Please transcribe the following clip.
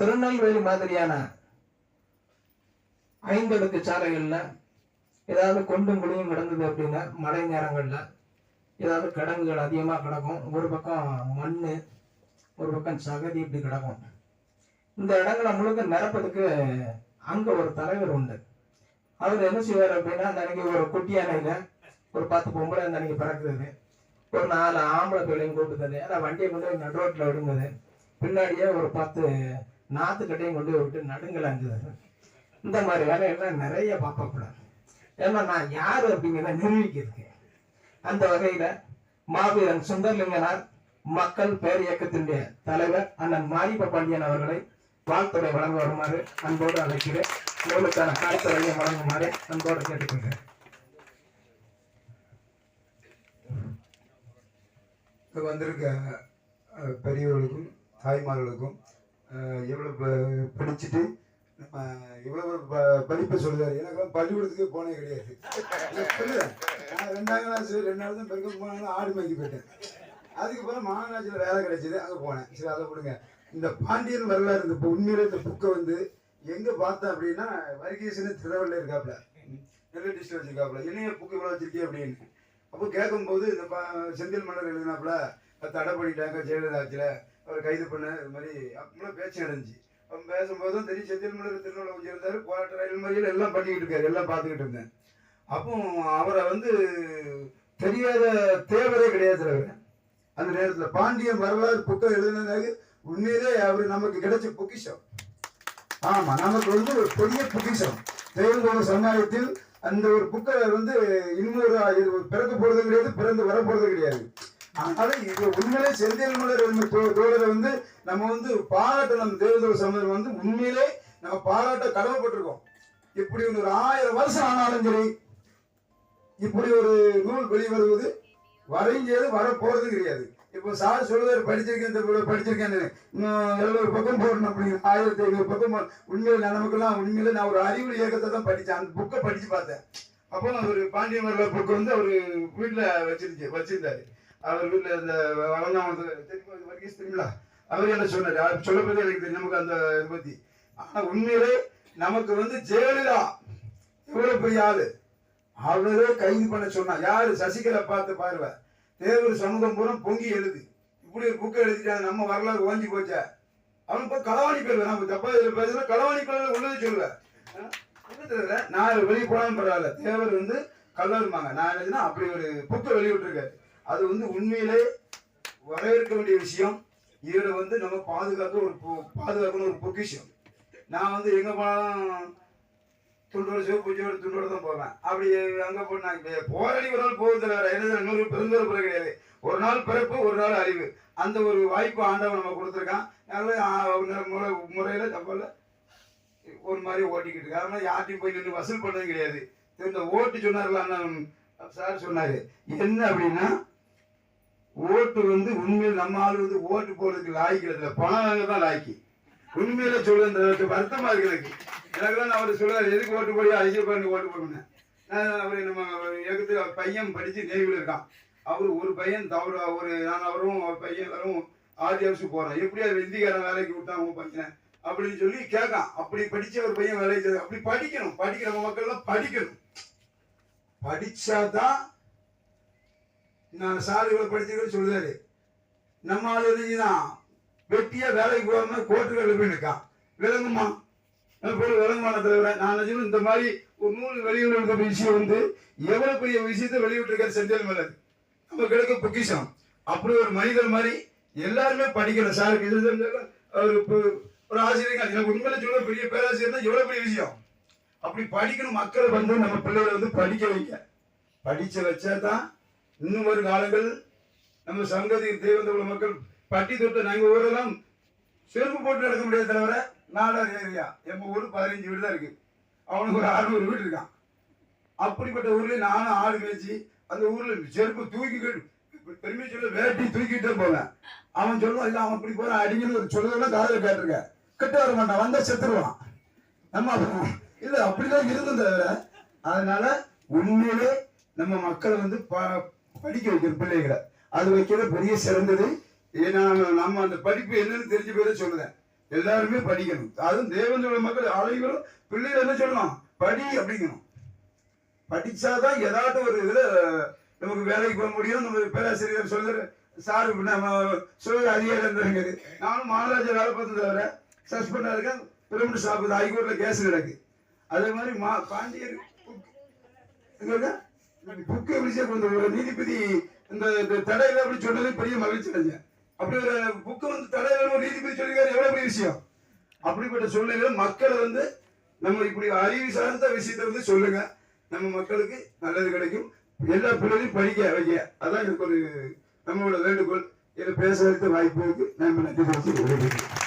திருநெல்வேலி மாதிரியான ஐந்தடுக்கு சாலைகளில் ஏதாவது கொண்டும் குழியும் கிடந்தது அப்படின்னா மழை நேரங்களில் ஏதாவது கிடங்குகள் அதிகமா கிடக்கும். ஒரு பக்கம் மண் ஒரு பக்கம் சகதி இப்படி கிடக்கும். இந்த இடங்களை முழுக்க நிரப்பதுக்கு அங்க ஒரு தலைவர் உண்டு. அவர் என்ன செய்வார் அப்படின்னா அந்த அன்னைக்கு ஒரு குட்டி அணையில் ஒரு பத்து பொம்பளை அன்னைக்கு பிறக்குது. ஒரு நாலு ஆம்பளை பிள்ளைங்க கூப்பிட்டுது ஆனால் வண்டியை கொண்டு நடு ரோட்டில் விடுங்குது பின்னாடியே ஒரு பத்து நாத்துக்கட்டையும் கொண்டு போய் விட்டு நடுங்கலாங்குது இந்த மாதிரி வேலையெல்லாம் நிறைய பார்க்கக்கூடாது ஏன்னா நான் யார் அப்படிங்கிறத நிரூபிக்கிறதுக்கு. அந்த வகையில மாவீரன் சுந்தர்லிங்கனார் மக்கள் பேர் இயக்கத்தினுடைய தலைவர் அண்ணன் மாரிப்ப பாண்டியன் அவர்களை வாழ்த்துறை வழங்க வருமாறு அன்போடு அழைக்கிறேன். நூலுக்கான காய்ச்சலையும் வழங்குமாறு அன்போடு கேட்டுக்கொள்கிறேன். வந்திருக்க பெரியவர்களுக்கும் தாய்மார்களுக்கும் எவ்வளோ எவ்வளவு ப- படிச்சுட்டு நம்ம இவ்வளவு ப- படிப்பை சொல்லுவார் எனக்கெல்லாம் பள்ளிக்கூடத்துக்கே போனே கிடையாது. நான் ரெண்டாம் கிளாஸ் ரெண்டு நாள் தான் பெருக்க போனாலும் ஆடு மேய்க்கு போயிட்டேன். அதுக்கப்புறம் மாநகராட்சியில் வேலை கிடைச்சது. அங்கே போனேன். சரி அதை விடுங்க. இந்த பாண்டியன் வரலாறு இந்த உண்மையில இந்த புக்கை வந்து எங்கே பார்த்தேன் அப்படின்னா வரிகேசன் திருவள்ளுவர் இருக்காப்புல நெல்லை டிஸ்ட்ரிக்ட் வச்சிருக்காப்புல என்னைய புக்கு இவ்வளோ வச்சிருக்கே அப்படின்னு. அப்போ கேட்கும்போது இந்த செந்தில் மன்னர் எழுதினாப்புல தடை பண்ணிட்டாங்க ஜெயலலிதாச்சில் அவரை கைது பண்ண இது மாதிரி அப்பெல்லாம் பேச்சு நடந்துச்சு. அப்போ பேசும்போதும் தெரியும் செந்தில் மன்னர் திருநெல்வேலி கொஞ்சம் இருந்தார் போராட்ட ரயில் மறியல் எல்லாம் பண்ணிக்கிட்டு இருக்காரு எல்லாம் பார்த்துக்கிட்டு இருந்தேன். அப்போ அவரை வந்து தெரியாத தேவரே கிடையாது தலைவர் அந்த நேரத்தில் பாண்டியன் வரலாறு புத்தகம் எழுதினதாக உண்மையிலே அவர் நமக்கு கிடைச்ச பொக்கிஷம். ஆமா நமக்கு வந்து ஒரு பெரிய பொக்கிஷம். தேவங்கோட சமுதாயத்தில் அந்த ஒரு புக்கை வந்து இன்னொரு பிறக்க போறது கிடையாது பிறந்து வர போறது கிடையாது. அதனால இது உண்மையிலே செந்தில் மலர் என்ற தோழரை வந்து நம்ம வந்து பாராட்ட நம்ம தேவதோட சமுதாயம் வந்து உண்மையிலே நம்ம பாராட்ட கடமைப்பட்டிருக்கோம். இப்படி ஒரு ஆயிரம் வருஷம் ஆனாலும் சரி இப்படி ஒரு நூல் வெளிவருவது வரைஞ்சது வர போறது கிடையாது. இப்போ சார் சொல்லுவார் படிச்சிருக்கேன் இந்த இவ்வளவு இன்னும் எழுநூறு பக்கம் போடணும் அப்படிங்கிற ஆயிரத்தி ஐநூறு பக்கம் உண்மையில் உண்மையில நமக்கெல்லாம் உண்மையில நான் ஒரு அறிவு இயக்கத்தை தான் படித்தேன். அந்த புக்கை படிச்சு பார்த்தேன். அப்போ ஒரு பாண்டிய புக்கு வந்து அவர் வீட்டில் வச்சிருச்சு வச்சிருந்தாரு. அவர் வீட்டில் இந்த வளர்ந்தாங்க தெரியுமா? தெரியுங்களா அவர் என்ன சொன்னார்? அவர் எனக்கு தெரியும். நமக்கு அந்த இதை பற்றி ஆனா உண்மையிலே நமக்கு வந்து ஜெயலலிதா இவ்வளோ பெரிய ஆள் அவரே கைது பண்ண சொன்னான் யாரு? சசிகலை பார்த்து பாருவ. தேவர் சமூகம் பூரம் பொங்கி எழுது. இப்படி ஒரு புக்கை எழுதிட்டாங்க நம்ம வரலாறு ஓஞ்சி போச்சா? அவன் இப்போ களவாணி பேர் நம்ம தப்பா இதில் பேசுனா களவாணி பேர் உள்ளது சொல்லுவேன் நான் வெளியே போனாலும் பரவாயில்ல. தேவர் வந்து கல்லூரிமாங்க நான் என்னதுன்னா அப்படி ஒரு புக்கை வெளியிட்டிருக்காரு. அது வந்து உண்மையிலே வரவேற்க வேண்டிய விஷயம். இவரை வந்து நம்ம பாதுகாக்க ஒரு பொ- பாதுகாக்கணும் ஒரு பொக்கிஷம். நான் வந்து எங்கே போனாலும் துண்டோட சிவப்பு பூஜையோட துண்டோட தான் போவேன். அப்படி அங்கே போனாங்க போராடி ஒரு நாள் போகிறது வேற. என்ன நூறு பிறந்தவர் பிறகு கிடையாது. ஒரு நாள் பிறப்பு ஒரு நாள் அறிவு. அந்த ஒரு வாய்ப்பு ஆண்டவன் நம்ம கொடுத்துருக்கான். அதனால முறை முறையில் தப்பில் ஒரு மாதிரி ஓட்டிக்கிட்டு இருக்கு அதனால் யார்ட்டையும் போய் நின்று வசூல் பண்ணது கிடையாது. இந்த ஓட்டு சொன்னார்ல சார் சொன்னார். என்ன அப்படின்னா ஓட்டு வந்து உண்மையில் நம்ம ஆள் வந்து ஓட்டு போடுறதுக்கு இல்லை. பணம் வாங்க தான் லாய்க்கு. உண்மையில சொல்லுறது வருத்தமா இருக்கு எனக்கு எனக்குலாம் அவர் சொல்றாரு எதுக்கு ஓட்டு போடி ஐயோ பண்ணி ஓட்டு போடுங்க அவர் நம்ம இயக்கத்தில் பையன் படிச்சு நேர்வில் இருக்கான். அவர் ஒரு பையன் தவறு ஒரு நான் அவரும் அவர் பையன் வரும் ஆதி ஹவுஸுக்கு போறோம் எப்படி அது வெந்திக்காரன் வேலைக்கு விட்டான் உன் பையன்? அப்படின்னு சொல்லி கேட்கான். அப்படி படிச்ச ஒரு பையன் வேலைக்கு அப்படி படிக்கணும். படிக்கிற மக்கள்லாம் படிக்கணும். படிச்சாதான் நான் சார் இவ்வளோ படிச்சிருக்கேன்னு சொல்லுதாரு. நம்ம ஆள் இருந்துச்சுன்னா வெட்டியாக வேலைக்கு போகாம கோர்ட்டுகளில் போய் நிற்கான் விளங்குமா? அது போல விளங்குமான தலைவரை? நான் நினைச்சேன் இந்த மாதிரி ஒரு நூல் வெளியிடுற விஷயம் வந்து எவ்வளோ பெரிய விஷயத்தை வெளியிட்டிருக்காரு செந்தில் மலர். நம்ம கிடைக்க பொக்கிஷம். அப்படி ஒரு மனிதர் மாதிரி எல்லாருமே படிக்கணும். சார் அவர் இப்போ ஒரு ஆசிரியர் எனக்கு உண்மையில சொல்ல பெரிய பேராசிரியர் தான் எவ்வளோ பெரிய விஷயம்? அப்படி படிக்கணும் மக்களை வந்து நம்ம பிள்ளைகளை வந்து படிக்க வைக்க படிச்ச வச்சா தான் இன்னும் ஒரு காலங்கள் நம்ம சங்கதி தெய்வந்த உள்ள மக்கள் பட்டி தொட்டு நாங்கள் ஊரெல்லாம் செருப்பு போட்டு நடக்க முடியாது தவிர நாடார் ஏரியா. எங்க ஊர் பதினஞ்சு வீடு தான் இருக்குது அவனுக்கு ஒரு அறுநூறு வீடு இருக்கான். அப்படிப்பட்ட ஊரில் நானும் ஆடு மேய்ச்சி அந்த ஊரில் செருப்பு தூக்கிக்கிட்டு பெருமை சொல்ல வேட்டி தூக்கிட்டே போவேன். அவன் சொல்லுவான் இல்லை அவன் இப்படி போகிறான் அடிங்கன்னு சொல்லுறதெல்லாம் காதல கேட்டிருக்கேன். கிட்ட வர மாட்டான் வந்தால் செத்துருவான். நம்ம இல்லை அப்படிதான் இருந்தது தவிர அதனால உண்மையிலே நம்ம மக்களை வந்து ப- படிக்க வைக்கிற பிள்ளைகளை. அது வைக்கிறது பெரிய சிறந்தது. ஏன்னா நம்ம அந்த படிப்பு என்னன்னு தெரிஞ்சு போய் சொல்லுதேன் எல்லாருமே படிக்கணும். அதுவும் தேவந்தோட மக்கள் ஆலைகளும் பிள்ளைகள் என்ன சொல்லணும்? படி அப்படிங்கணும். படிச்சாதான் ஏதாவது ஒரு இதுல நமக்கு வேலைக்கு போக முடியும். நம்ம பேராசிரியர் சொல்லுற சார் நம்ம சுய அதிகாரி நானும் மகாராஜா வேலை பார்த்து தவிர சஸ்பெண்டா இருக்கேன். பிரமிட் சாப்பிடுது ஹைகோர்ட்ல கேஸ் கிடக்கு. அதே மாதிரி மா பாண்டியர் புக்கு புக்கு அந்த ஒரு நீதிபதி இந்த தடையில அப்படி சொன்னது பெரிய மகிழ்ச்சி அடைஞ்சேன். அப்படி ஒரு புக்கு வந்து தடையில ஒரு நீதிபதி சொல்லியிருக்காரு எவ்வளவு பெரிய விஷயம்? அப்படிப்பட்ட சூழ்நிலையில மக்களை வந்து நம்ம இப்படி அறிவு சார்ந்த விஷயத்தை வந்து சொல்லுங்க. நம்ம மக்களுக்கு நல்லது கிடைக்கும். எல்லா பிள்ளைகளையும் படிக்க வைக்க அதான் எனக்கு ஒரு நம்மளோட வேண்டுகோள். இதை பேசுறதுக்கு வாய்ப்பு இருக்கு நம்ம நன்றி.